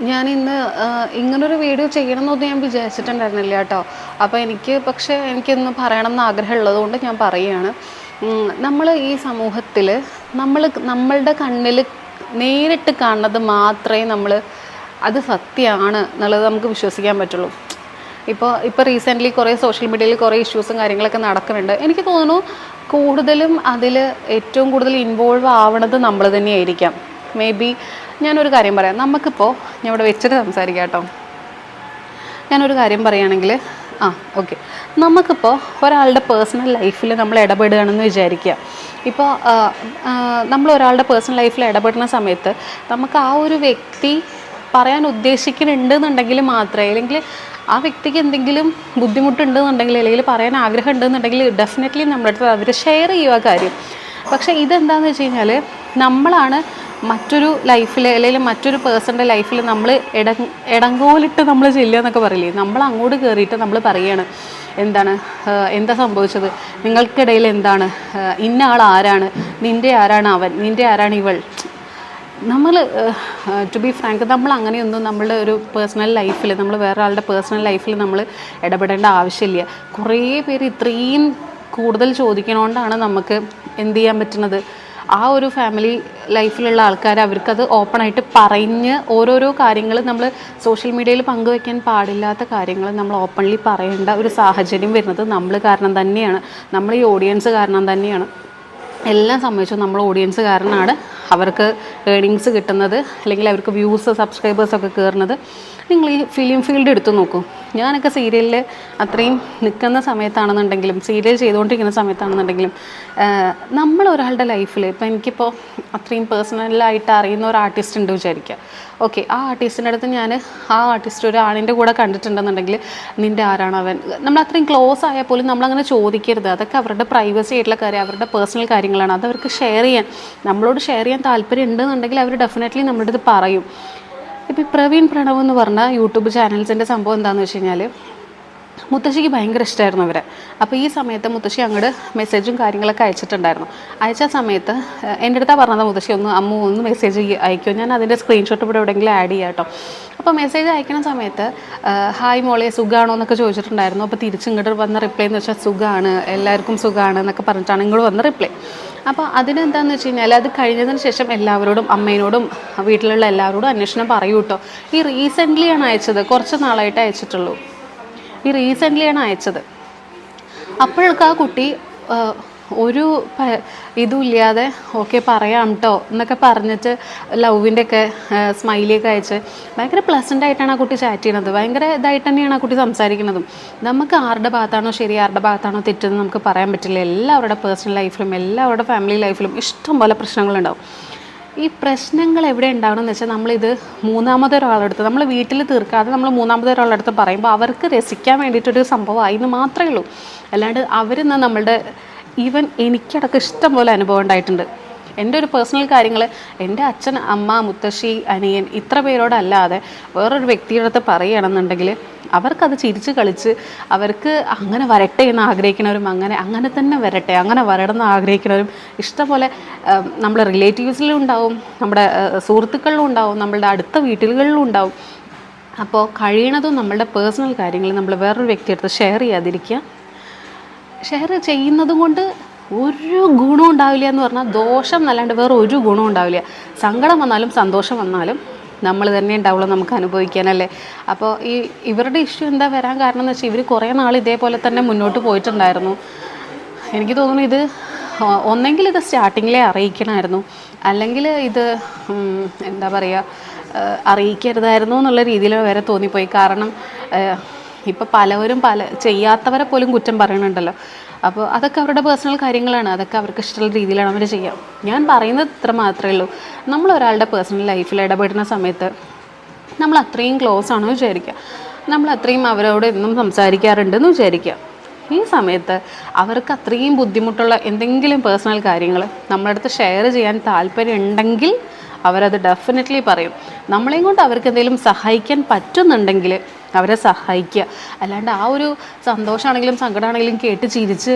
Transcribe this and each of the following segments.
ഞാൻ ഇന്ന് ഇങ്ങനൊരു വീഡിയോ ചെയ്യണമെന്നൊന്നും ഞാൻ വിചാരിച്ചിട്ടുണ്ടായിരുന്നില്ല കേട്ടോ. അപ്പോൾ എനിക്ക് പക്ഷേ എനിക്കിന്ന് പറയണം എന്ന് ആഗ്രഹമുള്ളത് കൊണ്ട് ഞാൻ പറയുകയാണ്. നമ്മൾ ഈ സമൂഹത്തിൽ നമ്മൾ നമ്മളുടെ കണ്ണിൽ നേരിട്ട് കാണുന്നത് മാത്രമേ നമ്മൾ അത് സത്യമാണ് എന്നുള്ളത് നമുക്ക് വിശ്വസിക്കാൻ പറ്റുള്ളൂ. ഇപ്പോൾ ഇപ്പോൾ റീസെന്റ്ലി കുറേ സോഷ്യൽ മീഡിയയിൽ കുറേ ഇഷ്യൂസും കാര്യങ്ങളൊക്കെ നടക്കുന്നുണ്ട്. എനിക്ക് തോന്നുന്നു കൂടുതലും അതിൽ ഏറ്റവും കൂടുതൽ ഇൻവോൾവ് ആവണത് നമ്മൾ തന്നെയായിരിക്കാം. മേ ബി ഞാനൊരു കാര്യം പറയാം. നമുക്കിപ്പോൾ ഞാൻ ഇവിടെ വെച്ചിട്ട് സംസാരിക്കാം കേട്ടോ. ഞാനൊരു കാര്യം പറയുകയാണെങ്കിൽ ആ ഓക്കെ നമുക്കിപ്പോൾ ഒരാളുടെ പേഴ്സണൽ ലൈഫിൽ നമ്മൾ ഇടപെടുകയാണെന്ന് വിചാരിക്കുക. ഇപ്പോൾ നമ്മൾ ഒരാളുടെ പേഴ്സണൽ ലൈഫിൽ ഇടപെടുന്ന സമയത്ത് നമുക്ക് ആ ഒരു വ്യക്തി പറയാൻ ഉദ്ദേശിക്കുന്നുണ്ട് എന്നുണ്ടെങ്കിൽ മാത്രമേ അല്ലെങ്കിൽ ആ വ്യക്തിക്ക് എന്തെങ്കിലും ബുദ്ധിമുട്ടുണ്ടെന്നുണ്ടെങ്കിൽ അല്ലെങ്കിൽ പറയാൻ ആഗ്രഹം ഉണ്ടെന്നുണ്ടെങ്കിൽ ഡെഫിനറ്റ്ലി നമ്മുടെ അടുത്ത് അവർ ഷെയർ ചെയ്യുക കാര്യം. പക്ഷേ ഇതെന്താണെന്ന് വെച്ച് കഴിഞ്ഞാൽ നമ്മളാണ് മറ്റൊരു ലൈഫിൽ അല്ലെങ്കിൽ മറ്റൊരു പേഴ്സന്റെ ലൈഫിൽ നമ്മൾ ഇട ഇടങ്കോലിട്ട് നമ്മൾ ചെല്ലുക എന്നൊക്കെ പറയില്ലേ? നമ്മൾ അങ്ങോട്ട് കയറിയിട്ട് നമ്മൾ പറയുകയാണ് എന്താണ് എന്താ സംഭവിച്ചത്? നിങ്ങൾക്കിടയിൽ എന്താണ്? ഇന്ന ആൾ ആരാണ്? നിന്റെ ആരാണ് അവൻ? നിന്റെ ആരാണ് ഇവൾ? നമ്മൾ ടു ബി ഫ്രാങ്ക് നമ്മൾ അങ്ങനെയൊന്നും നമ്മളുടെ ഒരു പേഴ്സണൽ ലൈഫിൽ നമ്മൾ വേറെ ആളുടെ പേഴ്സണൽ ലൈഫിൽ നമ്മൾ ഇടപെടേണ്ട ആവശ്യമില്ല. കുറേ പേര് ഇത്രയും കൂടുതൽ ചോദിക്കണോണ്ടാണ് നമുക്ക് എന്ത് ചെയ്യാൻ പറ്റുന്നത്? ആ ഒരു ഫാമിലി ലൈഫിലുള്ള ആൾക്കാർ അവർക്കത് ഓപ്പണായിട്ട് പറഞ്ഞ് ഓരോരോ കാര്യങ്ങൾ നമ്മൾ സോഷ്യൽ മീഡിയയിൽ പങ്കുവെക്കാൻ പാടില്ലാത്ത കാര്യങ്ങൾ നമ്മൾ ഓപ്പൺലി പറയേണ്ട ഒരു സാഹചര്യം വരുന്നത് നമ്മൾ കാരണം തന്നെയാണ്. നമ്മൾ ഈ ഓഡിയൻസ് കാരണം തന്നെയാണ്. എല്ലാം സംബന്ധിച്ചും നമ്മൾ ഓഡിയൻസ് കാരണമാണ് അവർക്ക് ഏണിങ്സ് കിട്ടുന്നത് അല്ലെങ്കിൽ അവർക്ക് വ്യൂസ് സബ്സ്ക്രൈബേഴ്സൊക്കെ കയറുന്നത് നിങ്ങൾ ഈ ഫിലിം ഫീൽഡ് എടുത്തു നോക്കൂ. ഞാനൊക്കെ സീരിയലിൽ അത്രയും നിൽക്കുന്ന സമയത്താണെന്നുണ്ടെങ്കിലും സീരിയൽ ചെയ്തുകൊണ്ടിരിക്കുന്ന സമയത്താണെന്നുണ്ടെങ്കിലും നമ്മൾ ഒരാളുടെ ലൈഫിൽ ഇപ്പോൾ എനിക്കിപ്പോൾ അത്രയും പേഴ്സണലായിട്ട് അറിയുന്ന ഒരു ആർട്ടിസ്റ്റ് ഉണ്ട് വിചാരിക്കുക. ഓക്കെ ആ ആർട്ടിസ്റ്റിന്റെ അടുത്ത് ഞാൻ ആ ആർട്ടിസ്റ്റ് ഒരു ആണിന്റെ കൂടെ കണ്ടിട്ടുണ്ടെന്നുണ്ടെങ്കിൽ നിന്റെ ആരാണ് അവൻ? നമ്മൾ അത്രയും ക്ലോസ് ആയാൽ പോലും നമ്മളങ്ങനെ ചോദിക്കരുത്. അതൊക്കെ അവരുടെ പ്രൈവസി ആയിട്ടുള്ള കാര്യം അവരുടെ പേഴ്സണൽ കാര്യങ്ങളാണ്. അതവർക്ക് ഷെയർ ചെയ്യാൻ നമ്മളോട് ഷെയർ ചെയ്യാൻ താല്പര്യം ഉണ്ടെന്നുണ്ടെങ്കിൽ അവർ ഡെഫിനറ്റ്ലി നമ്മുടെ അടുത്ത് പറയും. ഇപ്പോൾ പ്രവീൺ പ്രണവ് എന്ന് പറഞ്ഞ യൂട്യൂബ് ചാനൽസിന്റെ സംഭവം എന്താണെന്ന് വെച്ച് കഴിഞ്ഞാൽ മുത്തശ്ശിക്ക് ഭയങ്കര ഇഷ്ടമായിരുന്നു അവരെ. അപ്പോൾ ഈ സമയത്ത് മുത്തശ്ശി അങ്ങോട്ട് മെസ്സേജും കാര്യങ്ങളൊക്കെ അയച്ചിട്ടുണ്ടായിരുന്നു. അയച്ച സമയത്ത് എന്റെ അടുത്താണ് പറഞ്ഞത് മുത്തശ്ശി ഒന്ന് അമ്മ ഒന്ന് മെസ്സേജ് അയക്കുമോ ഞാൻ അതിന്റെ സ്ക്രീൻഷോട്ട് ഇവിടെ എവിടെയെങ്കിലും ആഡ് ചെയ്യാം കേട്ടോ അപ്പോൾ മെസ്സേജ് അയക്കുന്ന സമയത്ത് ഹായ് മോളെ സുഖമാണോ എന്നൊക്കെ ചോദിച്ചിട്ടുണ്ടായിരുന്നു. അപ്പോൾ തിരിച്ചിങ്ങോട്ട് വന്ന റിപ്ലൈ എന്ന് വെച്ചാൽ സുഖമാണ് എല്ലാവർക്കും സുഖമാണ് എന്നൊക്കെ പറഞ്ഞിട്ടാണ് ഇങ്ങോട്ട് വന്ന റിപ്ലൈ അപ്പോൾ അതിനെന്താണെന്ന് വെച്ച് കഴിഞ്ഞാൽ അത് കഴിഞ്ഞതിന് ശേഷം എല്ലാവരോടും അമ്മേനോടും വീട്ടിലുള്ള എല്ലാവരോടും അന്വേഷണം പറയൂ കേട്ടോ ഈ റീസെന്റ്ലിയാണ് അയച്ചത്. കുറച്ച് നാളായിട്ട് അയച്ചിട്ടുള്ളൂ. ഈ റീസെന്റ്ലിയാണ് അയച്ചത്. അപ്പോഴൊക്കെ ആ കുട്ടി ഒരു ഇതുമില്ലാതെ ഓക്കെ പറയാം കേട്ടോ എന്നൊക്കെ പറഞ്ഞിട്ട് ലവിന്റെ ഒക്കെ സ്മൈലിയൊക്കെ അയച്ച് ഭയങ്കര പ്ലസന്റ് ആയിട്ടാണ് ആ കുട്ടി ചാറ്റ് ചെയ്യണത് ഭയങ്കര ഇതായിട്ട് തന്നെയാണ് ആ കുട്ടി സംസാരിക്കുന്നതും. നമുക്ക് ആരുടെ ഭാഗത്താണോ ശരി ആരുടെ ഭാഗത്താണോ തെറ്റെന്ന് നമുക്ക് പറയാൻ പറ്റില്ല. എല്ലാവരുടെ പേഴ്സണൽ ലൈഫിലും എല്ലാവരുടെ ഫാമിലി ലൈഫിലും ഇഷ്ടം പോലെ പ്രശ്നങ്ങളുണ്ടാവും. ഈ പ്രശ്നങ്ങൾ എവിടെ ഉണ്ടാവണമെന്ന് വെച്ചാൽ നമ്മളിത് മൂന്നാമതൊരാളടുത്ത് നമ്മൾ വീട്ടിൽ തീർക്കാതെ നമ്മൾ മൂന്നാമതൊരാളടുത്ത് പറയുമ്പോൾ അവർക്ക് രസിക്കാൻ വേണ്ടിയിട്ടൊരു സംഭവമായി എന്ന് മാത്രമേ ഉള്ളൂ. അല്ലാണ്ട് അവരിന്ന് നമ്മളുടെ ഈവൻ എനിക്കടക്കം ഇഷ്ടം പോലെ അനുഭവം ഉണ്ടായിട്ടുണ്ട്. എന്റെ ഒരു പേഴ്സണൽ കാര്യങ്ങൾ എന്റെ അച്ഛൻ അമ്മ മുത്തശ്ശി അനിയൻ ഇത്ര പേരോടല്ലാതെ വേറൊരു വ്യക്തിയുടെ അടുത്ത് പറയുകയാണെന്നുണ്ടെങ്കിൽ അവർക്കത് ചിരിച്ച് കളിച്ച് അവർക്ക് അങ്ങനെ വരട്ടെ എന്ന് ആഗ്രഹിക്കുന്നവരും അങ്ങനെ അങ്ങനെ തന്നെ വരട്ടെ അങ്ങനെ വരണം എന്ന് ആഗ്രഹിക്കുന്നവരും ഇഷ്ടംപോലെ നമ്മുടെ റിലേറ്റീവ്സിലും ഉണ്ടാവും നമ്മുടെ സുഹൃത്തുക്കളിലും ഉണ്ടാവും നമ്മളുടെ അടുത്ത വീട്ടിലുകളിലും ഉണ്ടാവും. അപ്പോൾ കഴിയണതും നമ്മളുടെ പേഴ്സണൽ കാര്യങ്ങൾ നമ്മൾ വേറൊരു വ്യക്തിയെടുത്ത് ഷെയർ ചെയ്യാതിരിക്കുക. ഷെയർ ചെയ്യുന്നതും കൊണ്ട് ഒരു ഗുണവും ഉണ്ടാവില്ല എന്ന് പറഞ്ഞാൽ ദോഷം എന്നല്ലാണ്ട് വേറെ ഒരു ഗുണവും ഉണ്ടാവില്ല. സങ്കടം വന്നാലും സന്തോഷം വന്നാലും നമ്മൾ തന്നെ ഉണ്ടാവുള്ളൂ നമുക്ക് അനുഭവിക്കാനല്ലേ അപ്പോൾ ഈ ഇവരുടെ ഇഷ്യൂ എന്താ വരാൻ കാരണം എന്ന് വെച്ചാൽ ഇവർ കുറേ നാൾ ഇതേപോലെ തന്നെ മുന്നോട്ട് പോയിട്ടുണ്ടായിരുന്നു. എനിക്ക് തോന്നുന്നു ഇത് ഒന്നെങ്കിൽ ഇത് സ്റ്റാർട്ടിങ്ങിലെ അറിയിക്കണമായിരുന്നു. അല്ലെങ്കിൽ ഇത് എന്താ പറയുക അറിയിക്കരുതായിരുന്നു എന്നുള്ള രീതിയിൽ വരെ തോന്നിപ്പോയി. കാരണം ഇപ്പോൾ പലവരും പല ചെയ്യാത്തവരെ പോലും കുറ്റം പറയുന്നുണ്ടല്ലോ. അപ്പോൾ അതൊക്കെ അവരുടെ പേഴ്സണൽ കാര്യങ്ങളാണ്. അതൊക്കെ അവർക്ക് ഇഷ്ടമുള്ള രീതിയിലാണ് അവർ ചെയ്യാം. ഞാൻ പറയുന്നത് ഇത്ര മാത്രമേ ഉള്ളൂ. നമ്മൾ ഒരാളുടെ പേഴ്സണൽ ലൈഫിൽ ഇടപെടുന്ന സമയത്ത് നമ്മൾ അത്രയും ക്ലോസ് ആണോ വിചാരിക്കുക നമ്മൾ അത്രയും അവരോട് എന്നും സംസാരിക്കാറുണ്ടെന്ന് വിചാരിക്കുക ഈ സമയത്ത് അവർക്ക് അത്രയും ബുദ്ധിമുട്ടുള്ള എന്തെങ്കിലും പേഴ്സണൽ കാര്യങ്ങൾ നമ്മളടുത്ത് ഷെയർ ചെയ്യാൻ താല്പര്യം ഉണ്ടെങ്കിൽ അവരത് ഡെഫിനറ്റ്ലി പറയും. നമ്മളെയും കൊണ്ട് അവർക്ക് എന്തെങ്കിലും സഹായിക്കാൻ പറ്റുന്നുണ്ടെങ്കിൽ അവരെ സഹായിക്കുക. അല്ലാണ്ട് ആ ഒരു സന്തോഷമാണെങ്കിലും സങ്കടമാണെങ്കിലും കേട്ട് ചിരിച്ച്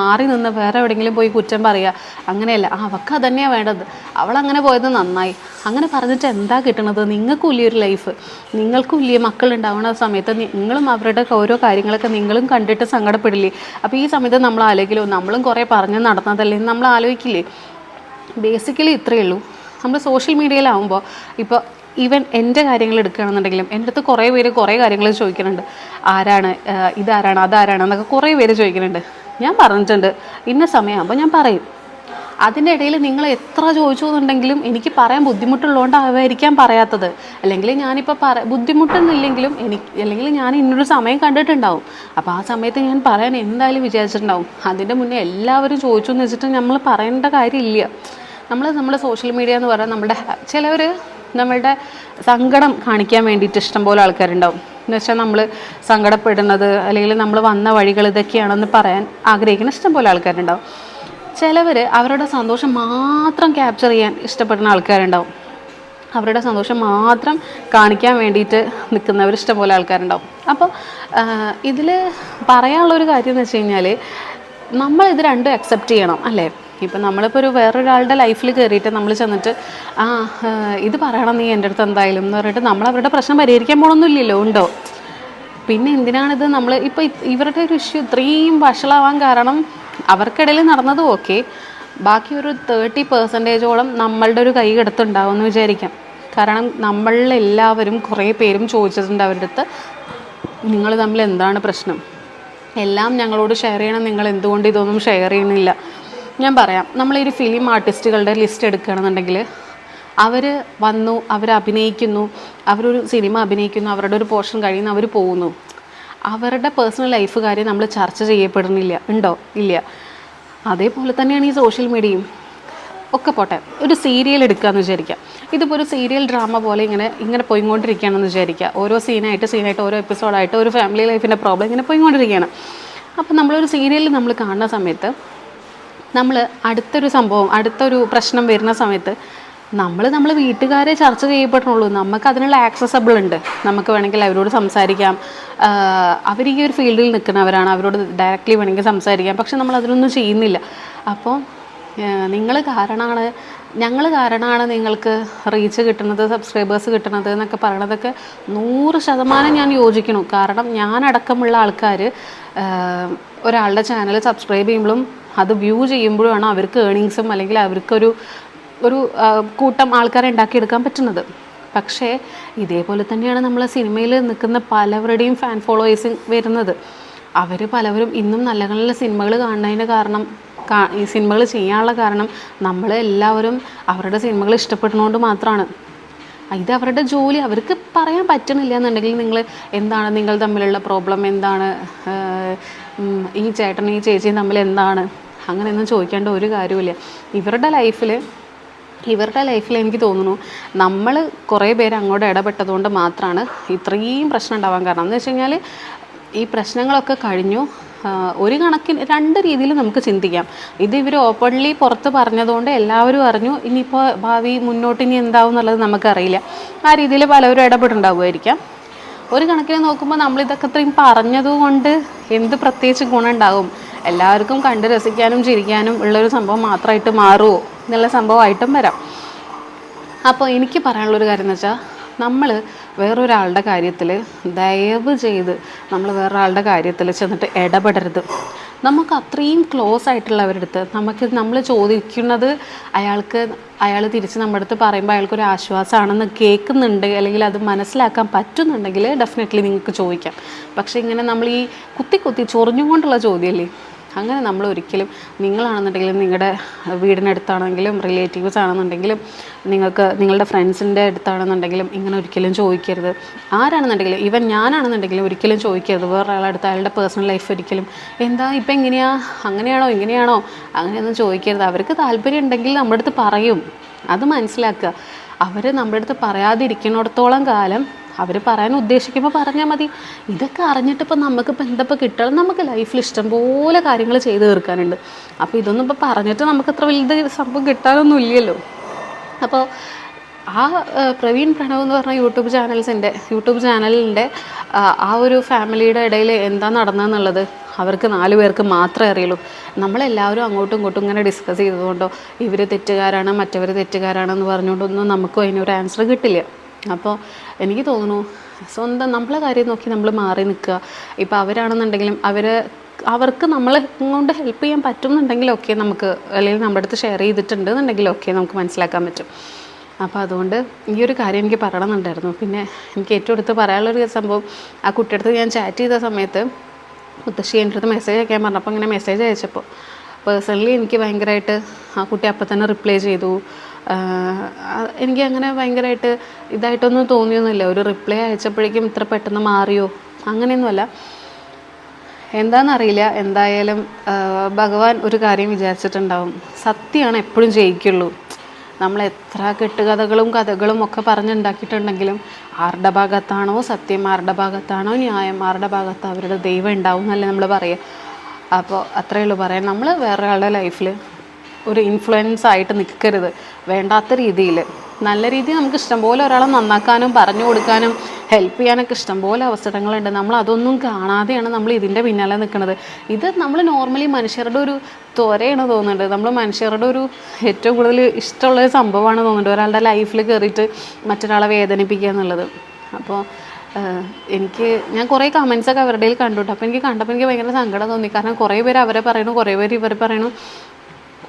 മാറി നിന്ന് വേറെ എവിടെയെങ്കിലും പോയി കുറ്റം പറയുക അങ്ങനെയല്ല. ആ അവൾക്ക് അതന്നെയാണ് വേണ്ടത്. അവളങ്ങനെ പോയത് നന്നായി. അങ്ങനെ പറഞ്ഞിട്ട് എന്താ കിട്ടണത്? നിങ്ങൾക്ക് വലിയൊരു ലൈഫ് നിങ്ങൾക്കും മക്കൾ ഉണ്ടാവുന്ന സമയത്ത് നിങ്ങളും അവരുടെ ഓരോ കാര്യങ്ങളൊക്കെ നിങ്ങളും കണ്ടിട്ട് സങ്കടപ്പെടില്ലേ? അപ്പോൾ ഈ സമയത്ത് നമ്മൾ ആലോചിക്കലോ? നമ്മളും കുറേ പറഞ്ഞ് നടന്നതല്ലേ? നമ്മൾ ആലോചിക്കില്ലേ? ബേസിക്കലി ഇത്രയേ ഉള്ളൂ. നമ്മൾ സോഷ്യൽ മീഡിയയിലാവുമ്പോൾ ഇപ്പോൾ ഈവൻ എന്റെ കാര്യങ്ങൾ എടുക്കുകയാണെന്നുണ്ടെങ്കിലും എന്റെ അടുത്ത് കുറേ പേര് കുറേ കാര്യങ്ങൾ ചോദിക്കുന്നുണ്ട്. ആരാണ് ഇതാരാണ് അതാരാണ് എന്നൊക്കെ കുറേ പേര് ചോദിക്കുന്നുണ്ട്. ഞാൻ പറഞ്ഞിട്ടുണ്ട് ഇന്ന സമയമാകുമ്പോൾ ഞാൻ പറയും. അതിന്റെ ഇടയിൽ നിങ്ങൾ എത്ര ചോദിച്ചു എന്നുണ്ടെങ്കിലും എനിക്ക് പറയാൻ ബുദ്ധിമുട്ടുള്ളതുകൊണ്ടായിരിക്കാം പറയാത്തത്. അല്ലെങ്കിൽ ഞാനിപ്പോൾ പറ ബുദ്ധിമുട്ടൊന്നുമില്ലെങ്കിലും എനിക്ക് അല്ലെങ്കിൽ ഞാൻ ഇന്നൊരു സമയം കണ്ടിട്ടുണ്ടാവും. അപ്പോൾ ആ സമയത്ത് ഞാൻ പറയാൻ എന്തായാലും വിചാരിച്ചിട്ടുണ്ടാവും. അതിന്റെ മുന്നേ എല്ലാവരും ചോദിച്ചു എന്ന് വെച്ചിട്ട് നമ്മൾ പറയേണ്ട കാര്യമില്ല. നമ്മൾ നമ്മുടെ സോഷ്യൽ മീഡിയ എന്ന് പറഞ്ഞാൽ നമ്മുടെ ചിലവർ നമ്മളുടെ സങ്കടം കാണിക്കാൻ വേണ്ടിയിട്ട് ഇഷ്ടംപോലെ ആൾക്കാരുണ്ടാവും. എന്ന് വെച്ചാൽ നമ്മൾ സങ്കടപ്പെടുന്നത് അല്ലെങ്കിൽ നമ്മൾ വന്ന വഴികൾ ഇതൊക്കെയാണെന്ന് പറയാൻ ആഗ്രഹിക്കുന്ന ഇഷ്ടംപോലെ ആൾക്കാരുണ്ടാവും. ചിലവർ അവരുടെ സന്തോഷം മാത്രം ക്യാപ്ചർ ചെയ്യാൻ ഇഷ്ടപ്പെടുന്ന ആൾക്കാരുണ്ടാവും. അവരുടെ സന്തോഷം മാത്രം കാണിക്കാൻ വേണ്ടിയിട്ട് നിൽക്കുന്നവർ ഇഷ്ടംപോലെ ആൾക്കാരുണ്ടാവും. അപ്പോൾ ഇതിൽ പറയാനുള്ളൊരു കാര്യം എന്ന് വെച്ച് കഴിഞ്ഞാൽ നമ്മൾ ഇത് രണ്ടും അക്സെപ്റ്റ് ചെയ്യണം അല്ലേ? ഇപ്പം നമ്മളിപ്പോൾ ഒരു വേറൊരാളുടെ ലൈഫിൽ കയറിയിട്ട് നമ്മൾ ചെന്നിട്ട് ആ ഇത് പറയണം നീ എന്റെ അടുത്ത് എന്തായാലും എന്ന് പറഞ്ഞിട്ട് നമ്മൾ അവരുടെ പ്രശ്നം പരിഹരിക്കാൻ പോകണമെന്നില്ലല്ലോ ഉണ്ടോ? പിന്നെ എന്തിനാണിത് നമ്മൾ ഇപ്പോൾ ഇവരുടെ ഒരു ഇഷ്യൂ ഇത്രയും വഷളാവാൻ കാരണം അവർക്കിടയിൽ നടന്നത് ഓക്കെ ബാക്കി ഒരു തേർട്ടി പെർസെന്റേജോളം നമ്മളുടെ ഒരു കൈ കിടത്തുണ്ടാവും വിചാരിക്കാം. കാരണം നമ്മളെല്ലാവരും കുറേ പേരും ചോദിച്ചിട്ടുണ്ട് അവരുടെ അടുത്ത് നിങ്ങൾ തമ്മിൽ എന്താണ് പ്രശ്നം? എല്ലാം ഞങ്ങളോട് ഷെയർ ചെയ്യണം നിങ്ങൾ എന്തുകൊണ്ട് ഇതൊന്നും ഷെയർ ചെയ്യുന്നില്ല? ഞാൻ പറയാം. നമ്മൾ നമ്മളൊരു ഫിലിം ആർട്ടിസ്റ്റുകളുടെ ലിസ്റ്റ് എടുക്കുകയാണെന്നുണ്ടെങ്കിൽ അവർ വന്നു അവർ അഭിനയിക്കുന്നു അവരൊരു സിനിമ അഭിനയിക്കുന്നു അവരുടെ ഒരു പോർഷൻ കഴിയുന്നു അവർ പോകുന്നു. അവരുടെ പേഴ്സണൽ ലൈഫ് കാര്യം നമ്മൾ ചർച്ച ചെയ്യപ്പെടുന്നില്ല ഉണ്ടോ? ഇല്ല. അതേപോലെ തന്നെയാണ് ഈ സോഷ്യൽ മീഡിയയും ഒക്കെ പോട്ടെ. ഒരു സീരിയൽ എടുക്കുകയെന്ന് വിചാരിക്കാം. ഇതിപ്പോൾ ഒരു സീരിയൽ ഡ്രാമ പോലെ ഇങ്ങനെ ഇങ്ങനെ പോയിക്കൊണ്ടിരിക്കുകയാണെന്ന് വിചാരിക്കുക ഓരോ സീനായിട്ട് സീനായിട്ട് ഓരോ എപ്പിസോഡായിട്ട് ഒരു ഫാമിലി ലൈഫിന്റെ പ്രോബ്ലം ഇങ്ങനെ പോയിക്കൊണ്ടിരിക്കുകയാണ്. അപ്പോൾ നമ്മളൊരു സീരിയലിൽ നമ്മൾ കാണുന്ന സമയത്ത് നമ്മൾ അടുത്തൊരു സംഭവം അടുത്തൊരു പ്രശ്നം വരുന്ന സമയത്ത് നമ്മൾ നമ്മൾ വീട്ടുകാരെ ചർച്ച ചെയ്യപ്പെടണുള്ളൂ. നമുക്ക് അതിനുള്ള ആക്സസബിൾ ഉണ്ട്. നമുക്ക് വേണമെങ്കിൽ അവരോട് സംസാരിക്കാം. അവർ ഈ ഒരു ഫീൽഡിൽ നിൽക്കുന്നവരാണ്. അവരോട് ഡയറക്റ്റ്ലി വേണമെങ്കിൽ സംസാരിക്കാം. പക്ഷെ നമ്മൾ അതിനൊന്നും ചെയ്യുന്നില്ല. അപ്പോൾ നിങ്ങൾ കാരണമാണ് ഞങ്ങൾ കാരണമാണ് നിങ്ങൾക്ക് റീച്ച് കിട്ടുന്നത് സബ്സ്ക്രൈബേഴ്സ് കിട്ടുന്നത് എന്നൊക്കെ പറയണതൊക്കെ നൂറ് ശതമാനം ഞാൻ യോജിക്കണം കാരണം ഞാനടക്കമുള്ള ആൾക്കാർ ഒരാളുടെ ചാനൽ സബ്സ്ക്രൈബ് ചെയ്യുമ്പോഴും അത് വ്യൂ ചെയ്യുമ്പോഴാണ് അവർക്ക് ഏണിങ്സും അല്ലെങ്കിൽ അവർക്കൊരു ഒരു കൂട്ടം ആൾക്കാരെ ഉണ്ടാക്കിയെടുക്കാൻ പറ്റുന്നത്. പക്ഷേ ഇതേപോലെ തന്നെയാണ് നമ്മൾ സിനിമയിൽ നിൽക്കുന്ന പലവരുടെയും ഫാൻ ഫോളോവേഴ്സ് വരുന്നത്. അവർ പലവരും ഇന്നും നല്ല നല്ല സിനിമകൾ കാണുന്നതിന് കാരണം ഈ സിനിമകൾ ചെയ്യാനുള്ള കാരണം നമ്മൾ എല്ലാവരും അവരുടെ സിനിമകൾ ഇഷ്ടപ്പെടുന്നതുകൊണ്ട് മാത്രമാണ് ഇത് അവരുടെ ജോലി. അവർക്ക് പറയാൻ പറ്റണില്ല എന്നുണ്ടെങ്കിൽ നിങ്ങൾ എന്താണ് നിങ്ങൾ തമ്മിലുള്ള പ്രോബ്ലം എന്താണ് ഈ ചേട്ടനും ഈ ചേച്ചിയും തമ്മിൽ എന്താണ്? അങ്ങനെയൊന്നും ചോദിക്കേണ്ട ഒരു കാര്യമില്ല ഇവരുടെ ലൈഫിൽ ഇവരുടെ ലൈഫിൽ എനിക്ക് തോന്നുന്നു നമ്മൾ കുറേ പേര് അങ്ങോട്ട് ഇടപെട്ടതുകൊണ്ട് മാത്രമാണ് ഇത്രയും പ്രശ്നം ഉണ്ടാവാൻ കാരണം. എന്ന് വെച്ച് കഴിഞ്ഞാൽ ഈ പ്രശ്നങ്ങളൊക്കെ കഴിഞ്ഞു. ഒരു കണക്കിന് രണ്ട് രീതിയിൽ നമുക്ക് ചിന്തിക്കാം. ഇത് ഇവർ ഓപ്പൺലി പുറത്ത് പറഞ്ഞതുകൊണ്ട് എല്ലാവരും അറിഞ്ഞു. ഇനിയിപ്പോൾ ഭാവി മുന്നോട്ട് ഇനി എന്താവും എന്നുള്ളത് നമുക്കറിയില്ല. ആ രീതിയിൽ പലവരും ഇടപെട്ടുണ്ടാവുമായിരിക്കാം ഒരു കണക്കിന് നോക്കുമ്പോൾ നമ്മളിതൊക്കെ ഇത്രയും പറഞ്ഞതുകൊണ്ട് എന്ത് പ്രത്യേകിച്ച് ഗുണമുണ്ടാകും എല്ലാവർക്കും കണ്ട് രസിക്കാനും ചിരിക്കാനും ഉള്ളൊരു സംഭവം മാത്രമായിട്ട് മാറുമോ എന്നുള്ള സംഭവമായിട്ടും വരാം. അപ്പോൾ എനിക്ക് പറയാനുള്ളൊരു കാര്യം എന്ന് വെച്ചാൽ നമ്മൾ വേറൊരാളുടെ കാര്യത്തിൽ ദയവ് ചെയ്ത് നമ്മൾ വേറൊരാളുടെ കാര്യത്തിൽ ചെന്നിട്ട് ഇടപെടരുത്. നമുക്ക് അത്രയും ക്ലോസ് ആയിട്ടുള്ളവരുടെ അടുത്ത് നമുക്ക് നമ്മൾ ചോദിക്കുന്നത് അയാൾക്ക് അയാൾ തിരിച്ച് നമ്മുടെ അടുത്ത് പറയുമ്പോൾ അയാൾക്കൊരു ആശ്വാസമാണെന്ന് കേൾക്കുന്നുണ്ട് അല്ലെങ്കിൽ അത് മനസ്സിലാക്കാൻ പറ്റുന്നുണ്ടെങ്കിൽ ഡെഫിനറ്റ്ലി നിങ്ങൾക്ക് ചോദിക്കാം. പക്ഷേ ഇങ്ങനെ നമ്മൾ ഈ കുത്തി കുത്തി ചൊറിഞ്ഞുകൊണ്ടുള്ള ചോദ്യമല്ലേ അങ്ങനെ നമ്മൾ ഒരിക്കലും നിങ്ങളാണെന്നുണ്ടെങ്കിലും നിങ്ങളുടെ വീടിനടുത്താണെങ്കിലും റിലേറ്റീവ്സ് ആണെന്നുണ്ടെങ്കിലും നിങ്ങൾക്ക് നിങ്ങളുടെ ഫ്രണ്ട്സിന്റെ അടുത്താണെന്നുണ്ടെങ്കിലും ഇങ്ങനെ ഒരിക്കലും ചോദിക്കരുത്. ആരാണെന്നുണ്ടെങ്കിലും ഈവൻ ഞാനാണെന്നുണ്ടെങ്കിലും ഒരിക്കലും ചോദിക്കരുത്. വേറൊരാളുടെ അടുത്ത് അയാളുടെ പേഴ്സണൽ ലൈഫ് ഒരിക്കലും എന്താ ഇപ്പം എങ്ങനെയാ? അങ്ങനെയാണോ? ഇങ്ങനെയാണോ? അങ്ങനെയൊന്നും ചോദിക്കരുത്. അവർക്ക് താല്പര്യം ഉണ്ടെങ്കിൽ നമ്മുടെ അടുത്ത് പറയും. അത് മനസ്സിലാക്കുക. അവർ നമ്മുടെ അടുത്ത് പറയാതിരിക്കുന്നിടത്തോളം കാലം അവർ പറയാൻ ഉദ്ദേശിക്കുമ്പോൾ പറഞ്ഞാൽ മതി. ഇതൊക്കെ അറിഞ്ഞിട്ട് ഇപ്പം നമുക്കിപ്പോൾ എന്തപ്പോൾ കിട്ടണം? നമുക്ക് ലൈഫിൽ ഇഷ്ടം പോലെ കാര്യങ്ങൾ ചെയ്ത് തീർക്കാനുണ്ട്. അപ്പോൾ ഇതൊന്നും ഇപ്പോൾ പറഞ്ഞിട്ട് നമുക്ക് അത്ര വലുത് സംഭവം കിട്ടാനൊന്നും ഇല്ലല്ലോ. അപ്പോൾ ആ, പ്രവീൺ പ്രണവ് എന്ന് പറഞ്ഞ യൂട്യൂബ് ചാനൽസിന്റെ യൂട്യൂബ് ചാനലിന്റെ ആ ഒരു ഫാമിലിയുടെ ഇടയിൽ എന്താ നടന്നതെന്നുള്ളത് അവർക്ക് നാല് പേർക്ക് മാത്രമേ അറിയുള്ളൂ. നമ്മളെല്ലാവരും അങ്ങോട്ടും ഇങ്ങോട്ടും ഇങ്ങനെ ഡിസ്കസ് ചെയ്തതുകൊണ്ടോ ഇവർ തെറ്റുകാരാണ് മറ്റവർ തെറ്റുകാരാണെന്ന് പറഞ്ഞുകൊണ്ടൊന്നും നമുക്കും അതിനൊരു ആൻസർ കിട്ടില്ല. അപ്പോൾ എനിക്ക് തോന്നുന്നു സ്വന്തം നമ്മളെ കാര്യം നോക്കി നമ്മൾ മാറി നിൽക്കുക. ഇപ്പോൾ അവരാണെന്നുണ്ടെങ്കിലും അവർ അവർക്ക് നമ്മളെ കൊണ്ട് ഹെൽപ്പ് ചെയ്യാൻ പറ്റുന്നുണ്ടെങ്കിലൊക്കെ നമുക്ക് അല്ലെങ്കിൽ നമ്മുടെ അടുത്ത് ഷെയർ ചെയ്തിട്ടുണ്ട് എന്നുണ്ടെങ്കിലൊക്കെ നമുക്ക് മനസ്സിലാക്കാൻ പറ്റും. അപ്പോൾ അതുകൊണ്ട് ഈ ഒരു കാര്യം എനിക്ക് പറയണമെന്നുണ്ടായിരുന്നു. പിന്നെ എനിക്ക് ഏറ്റവും അടുത്ത് പറയാനുള്ളൊരു സംഭവം ആ കുട്ടിയടുത്ത് ഞാൻ ചാറ്റ് ചെയ്ത സമയത്ത് മുത്തശ്ശി എന്റെ അടുത്ത് മെസ്സേജ് അയക്കാൻ പറഞ്ഞപ്പോൾ അങ്ങനെ മെസ്സേജ് അയച്ചപ്പോൾ പേഴ്സണലി എനിക്ക് ഭയങ്കരമായിട്ട് ആ കുട്ടി അപ്പം തന്നെ റിപ്ലൈ ചെയ്തു. എനിക്ക് അങ്ങനെ ഭയങ്കരമായിട്ട് ഇതായിട്ടൊന്നും തോന്നിയൊന്നുമില്ല. ഒരു റിപ്ലൈ അയച്ചപ്പോഴേക്കും ഇത്ര പെട്ടെന്ന് മാറിയോ? അങ്ങനെയൊന്നുമല്ല. എന്താണെന്നറിയില്ല എന്തായാലും ഭഗവാൻ ഒരു കാര്യം വിചാരിച്ചിട്ടുണ്ടാവും. സത്യമാണ് എപ്പോഴും ജയിക്കുള്ളൂ. നമ്മൾ എത്ര കെട്ടുകഥകളും കഥകളും ഒക്കെ പറഞ്ഞുണ്ടാക്കിയിട്ടുണ്ടെങ്കിലും ആരുടെ ഭാഗത്താണോ സത്യം ആരുടെ ഭാഗത്താണോ ന്യായം ആരുടെ ഭാഗത്ത് അവരുടെ ദൈവം ഉണ്ടാവും എന്നല്ലേ നമ്മൾ പറയുക. അപ്പോൾ അത്രയേ ഉള്ളൂ പറയാം നമ്മൾ വേറൊരാളുടെ ലൈഫിൽ ഒരു ഇൻഫ്ലുവൻസ് ആയിട്ട് നിൽക്കരുത് വേണ്ടാത്ത രീതിയിൽ നല്ല രീതിയിൽ നമുക്ക് ഇഷ്ടംപോലെ ഒരാളെ നന്നാക്കാനും പറഞ്ഞു കൊടുക്കാനും ഹെൽപ്പ് ചെയ്യാനൊക്കെ ഇഷ്ടംപോലെ അവസരങ്ങളുണ്ട്. നമ്മൾ അതൊന്നും കാണാതെയാണ് നമ്മൾ ഇതിന്റെ പിന്നാലെ നിൽക്കുന്നത് ഇത് നമ്മൾ നോർമലി മനുഷ്യരുടെ ഒരു ത്വരയാണ് തോന്നുന്നുണ്ട്. നമ്മൾ മനുഷ്യരുടെ ഒരു ഏറ്റവും കൂടുതൽ ഇഷ്ടമുള്ള ഒരു സംഭവമാണ് തോന്നുന്നുണ്ട്. ഒരാളുടെ ലൈഫിൽ കയറിയിട്ട് മറ്റൊരാളെ വേദനിപ്പിക്കുക എന്നുള്ളത്. അപ്പോൾ എനിക്ക് ഞാൻ കുറേ കമൻസ് ഒക്കെ അവരുടെ കയ്യിൽ കേട്ടോ അപ്പോൾ എനിക്ക് കണ്ടപ്പോൾ എനിക്ക് ഭയങ്കര സങ്കടം തോന്നി. കാരണം കുറേ പേര് അവരെ പറയണു കുറേ പേര് ഇവരെ പറയണു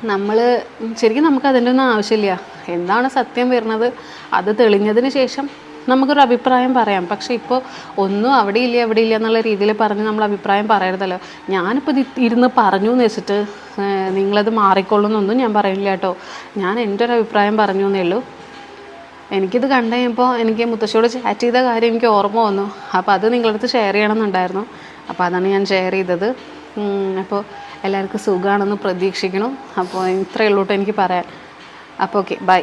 നമ്മൾ ശരിക്കും നമുക്ക് അതിന്റെ ഒന്നും ആവശ്യമില്ല. എന്താണ് സത്യം വരുന്നത്? അത് തെളിഞ്ഞതിന് ശേഷം നമുക്കൊരു അഭിപ്രായം പറയാം. പക്ഷെ ഇപ്പോൾ ഒന്നും അവിടെ ഇല്ല അവിടെ ഇല്ല എന്നുള്ള രീതിയിൽ പറഞ്ഞ് നമ്മൾ അഭിപ്രായം പറയരുതല്ലോ. ഞാനിപ്പോൾ ഇത് ഇരുന്ന് പറഞ്ഞു എന്ന് വെച്ചിട്ട് നിങ്ങളത് മാറിക്കൊള്ളുന്നൊന്നും ഞാൻ പറയില്ല കേട്ടോ. ഞാൻ എന്റെ ഒരു അഭിപ്രായം പറഞ്ഞു എന്നേ ഉള്ളൂ. എനിക്കിത് കണ്ടു കഴിഞ്ഞപ്പോൾ എനിക്ക് മുത്തശ്ശിയോട് ചാറ്റ് ചെയ്ത കാര്യം എനിക്ക് ഓർമ്മ വന്നു. അപ്പോൾ അത് നിങ്ങളടുത്ത് ഷെയർ ചെയ്യണമെന്നുണ്ടായിരുന്നു. അപ്പോൾ അതാണ് ഞാൻ ഷെയർ ചെയ്തത്. അപ്പോൾ എല്ലാവർക്കും സുഖമാണെന്ന് പ്രതീക്ഷിക്കണം അപ്പോൾ ഇത്രയേ ഉള്ളൂ കേട്ടോ എനിക്ക് പറയാൻ. അപ്പോൾ ഓക്കെ ബൈ.